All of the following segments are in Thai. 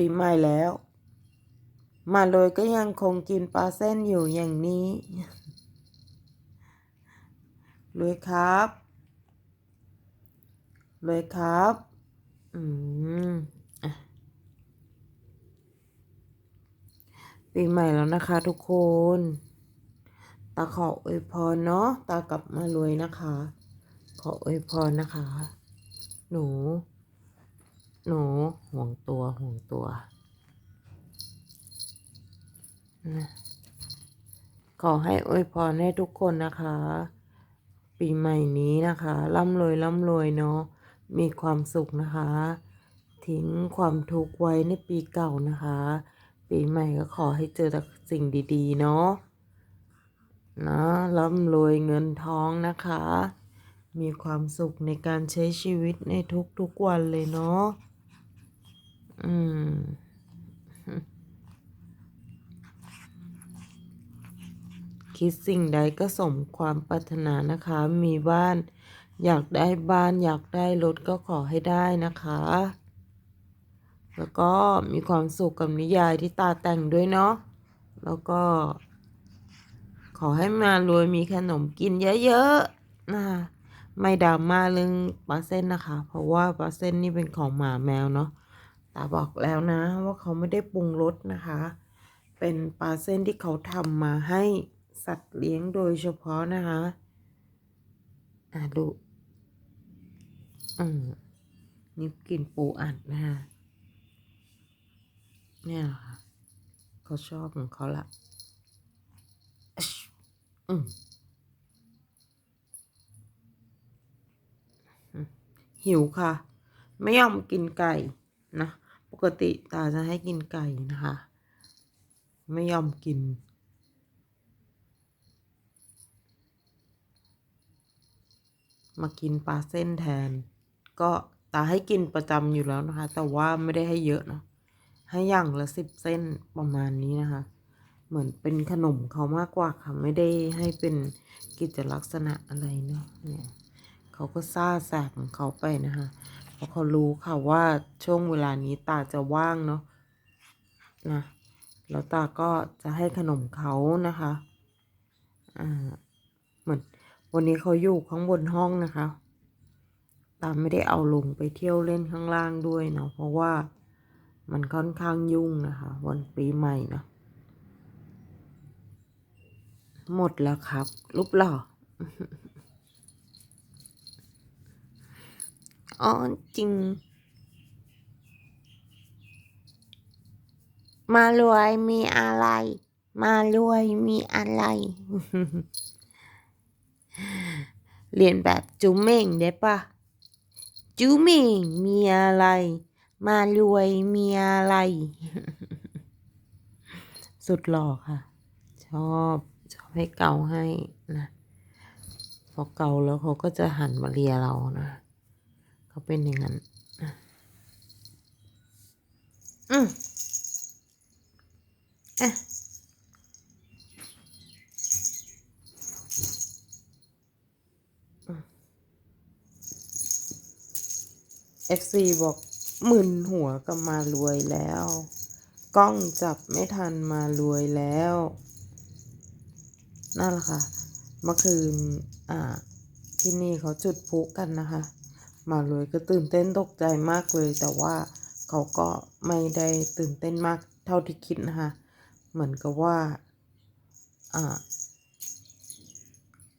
ปีใหม่แล้ว มาเลยก็ยังคงกินปลาเส้นอยู่อย่างนี้เลยครับเลยครับ อืมปีใหม่แล้วนะคะทุกคน ตาขออวยพรเนาะ ตากลับมารวยนะคะ ขออวยพรนะคะ หนู หนูห่วงตัวห่วงตัว ขอให้อวยพรให้ทุกคนนะคะ ปีใหม่นี้นะคะร่ำรวยร่ำรวยเนาะมีความสุขนะคะ ทิ้งความทุกข์ไว้ในปีเก่านะคะ ปีใหม่ก็ขอให้เจอแต่สิ่งดีๆ เนาะนะร่ำรวยเงินทองนะคะ มีความสุขในการใช้ชีวิตในทุกๆวันเลยเนาะ อืม คิดสิ่งใดก็สมความปรารถนานะคะ มีบ้าน อยากได้บ้านอยากได้รถก็ขอให้ได้นะคะ แล้วก็มีความสุขกับนิยายที่ตาแต่งด้วยเนาะ แล้วก็ ขอให้มารวยมีขนมกินเยอะๆนะไม่ดราม่าเรื่องปลาเส้นนะคะ เพราะว่าปลาเส้นนี่เป็นของหมาแมวเนาะตาบอกแล้วนะ ว่าเขาไม่ได้ปรุงรสนะคะ เป็นปลาเส้นที่เขาทำมาให้ สัตว์เลี้ยงโดยเฉพาะนะคะ อะดู อืมนี่กินปูอัดนะคะเนี่ยแหละค่ะเขาชอบของเขาละอืมอืมหิวค่ะ ไม่ยอมกินไก่นะ ปกติตาจะให้กินไก่นะคะ ไม่ยอมกิน มากินปลาเส้นแทน ก็ตาให้กินประจำอยู่แล้วนะคะ แต่ว่าไม่ได้ให้เยอะเนาะให้อย่างละสิบเส้นประมาณนี้นะคะ เหมือนเป็นขนมเขามากกว่าค่ะไม่ได้ให้เป็นกิจลักษณะอะไรเนาะเนี่ยเขาก็ซ่าแสบของเขาไปนะคะเพราะเขารู้ค่ะว่าช่วงเวลานี้ตาจะว่างเนาะนะแล้วตาก็จะให้ขนมเขานะคะอ่าเหมือน วันนี้เขาอยู่ข้างบนห้องนะคะ ตามไม่ได้เอาลงไปเที่ยวเล่นข้างล่างด้วยเนาะเพราะว่ามันค่อนข้างยุ่งนะคะ วันปีใหม่เนาะหมดแล้วครับ รูปหล่ออ๋อจริง มารวยมีอะไร มารวยมีอะไร เรียนแบบจุ๋มเม่งได้ปะจุ๋มเม่งมีอะไร มารวยมีอะไร สุดหล่อค่ะ ชอบชอบให้เกาให้นะพอเกาแล้วเขาก็จะหันมาเลียเรานะเขาเป็นอย่างนั้นอืมอะ FC บอกหมื่นหัวก็มารวยแล้ว กล้องจับไม่ทันมารวยแล้ว นั่นแหละค่ะ เมื่อคืน อ่า ที่นี่เขาจุดพลุกันนะคะ มารวยก็ตื่นเต้นตกใจมากเลย แต่ว่าเขาก็ไม่ได้ตื่นเต้นมากเท่าที่คิดนะคะ เหมือนกับว่า อ่า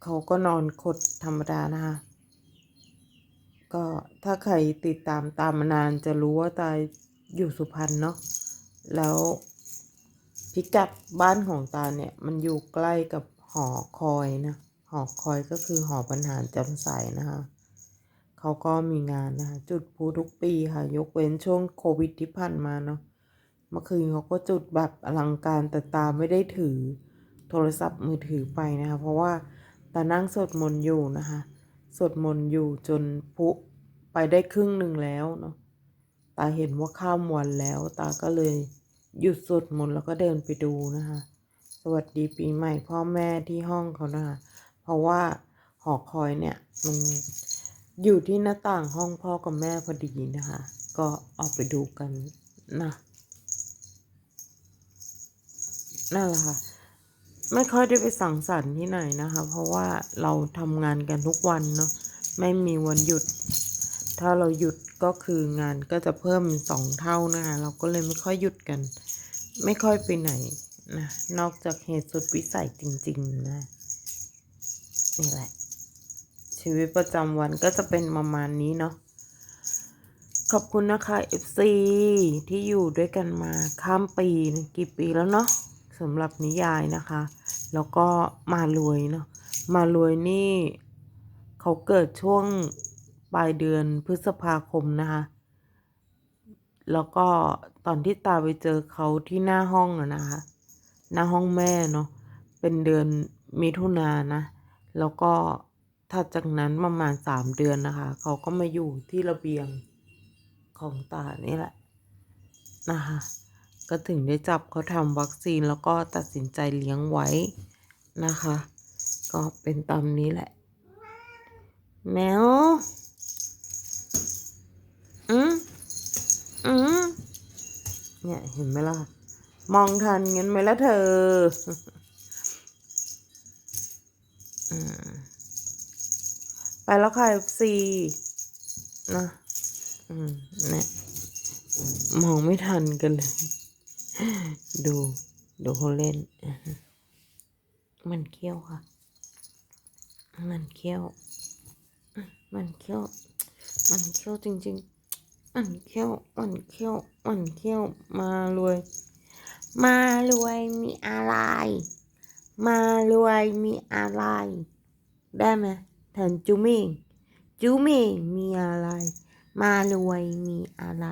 เขาก็นอนขดธรรมดานะคะ ก็ถ้าใครติดตามตามมานานจะรู้ว่าตาอยู่สุพรรณเนาะแล้วพิกัดบ้านของตาเนี่ยมันอยู่ใกล้กับหอคอยนะ หอคอยก็คือหอบรรหาจำใสนะคะเขาก็มีงานนะคะจุดพลุทุกปีค่ะ ยกเว้นช่วงโควิดที่ผ่านมาเนาะเมื่อคืนเขาก็จุดแบบอลังการแต่ตาไม่ได้ถือโทรศัพท์มือถือไปนะคะ เพราะว่าตานั่งสวดมนต์อยู่นะคะ สวดมนต์อยู่จนพุไปได้ครึ่งหนึ่งแล้วเนาะตาเห็นว่าข้ามวันแล้ว ตาก็เลยหยุดสวดมนต์แล้วก็เดินไปดูนะคะ สวัสดีปีใหม่พ่อแม่ที่ห้องเขานะคะเพราะว่าหอคอยเนี่ยมันอยู่ที่หน้าต่างห้องพ่อกับแม่พอดีนะคะ ก็ออกไปดูกันนะนั่นแหละค่ะ ไม่ค่อยได้ไปสังสรรค์ที่ไหนนะคะ เพราะว่าเราทำงานกันทุกวันเนาะไม่มีวันหยุด ถ้าเราหยุดก็คืองานก็จะเพิ่มสองเท่านะคะเราก็เลยไม่ค่อยหยุดกัน ไม่ค่อยไปไหนนะนอกจากเหตุสุดวิสัยจริง ๆ นะ นี่แหละ ชีวิตประจำวันก็จะเป็นประมาณนี้เนาะขอบคุณนะคะ FC ที่อยู่ด้วยกันมาข้ามปีนะกี่ปีแล้วเนาะสำหรับนิยายนะคะ แล้วก็มารวยเนาะมารวยนี่เขาเกิดช่วงปลายเดือนพฤษภาคมนะคะแล้วก็ตอนที่ตาไปเจอเขาที่หน้าห้องอะนะคะหน้าห้องแม่เนาะเป็นเดือนมิถุนานนะแล้วก็ถัดจากนั้นประมาณสามเดือนนะคะ เขาก็มาอยู่ที่ระเบียงของตานี่แหละนะคะ ก็ถึงได้จับเขาทำวัคซีนแล้วก็ตัดสินใจเลี้ยงไว้นะคะ ก็เป็นตามนี้แหละ แมวอืมอืมเนี่ยเห็นไหมล่ะ มองทันงั้นไหมล่ะเธออืมไปแล้วค่ะ FC นะ อืมเนี่ยมองไม่ทันกันเลย ดูดูเขาเล่น มันเขี้ยวค่ะ มันเขี้ยว มันเขี้ยว มันเขี้ยวจริงๆ มันเขี้ยว มันเขี้ยว มันเขี้ยว มารวย มารวยมีอะไร มารวยมีอะไร ได้ไหมแทนจูเม่งจูเม่งมีอะไร มารวยมีอะไร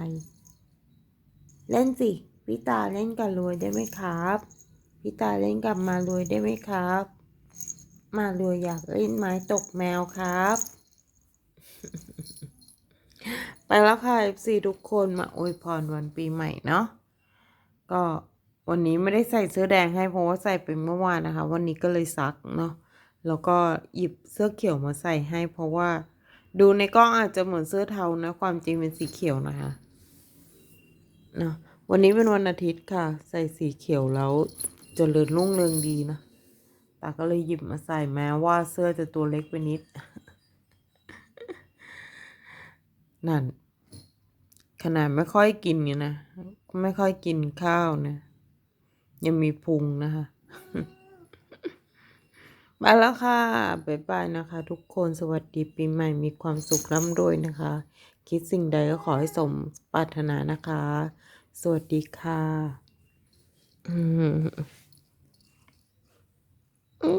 เล่นสิ พี่ตาเล่นกับรวยได้ไหมครับพี่ตาเล่นกับมารวยได้ไหมครับ มารวยอยากเล่นไม้ตกแมวครับ ไปแล้วค่ะ FC ทุกคนมาอวยพรวันปีใหม่เนาะก็วันนี้ไม่ได้ใส่เสื้อแดงให้เพราะว่าใส่ไปเมื่อวานนะคะ วันนี้ก็เลยซักเนาะแล้วก็หยิบเสื้อเขียวมาใส่ให้ เพราะว่า ดูในกล้องอาจจะเหมือนเสื้อเทานะ ความจริงเป็นสีเขียวนะคะเนาะ วันนี้เป็นวันอาทิตย์ค่ะ ใส่สีเขียวแล้วจเจริญรุ่งเรืองดีนะ ตาก็เลยหยิบมาใส่แม้ว่าเสื้อจะตัวเล็กไปนิด นั่น ขนาดไม่ค่อยกินเนี่ยนะ ไม่ค่อยกินข้าวนะ ยังมีพุงนะคะไปแล้วค่ะบ๊ายบายนะคะ ทุกคนสวัสดีปีใหม่มีความสุขร่ำรวยนะคะ คิดสิ่งใดก็ขอให้สมปรารถนานะคะ สวัสดีค่ะอืมอื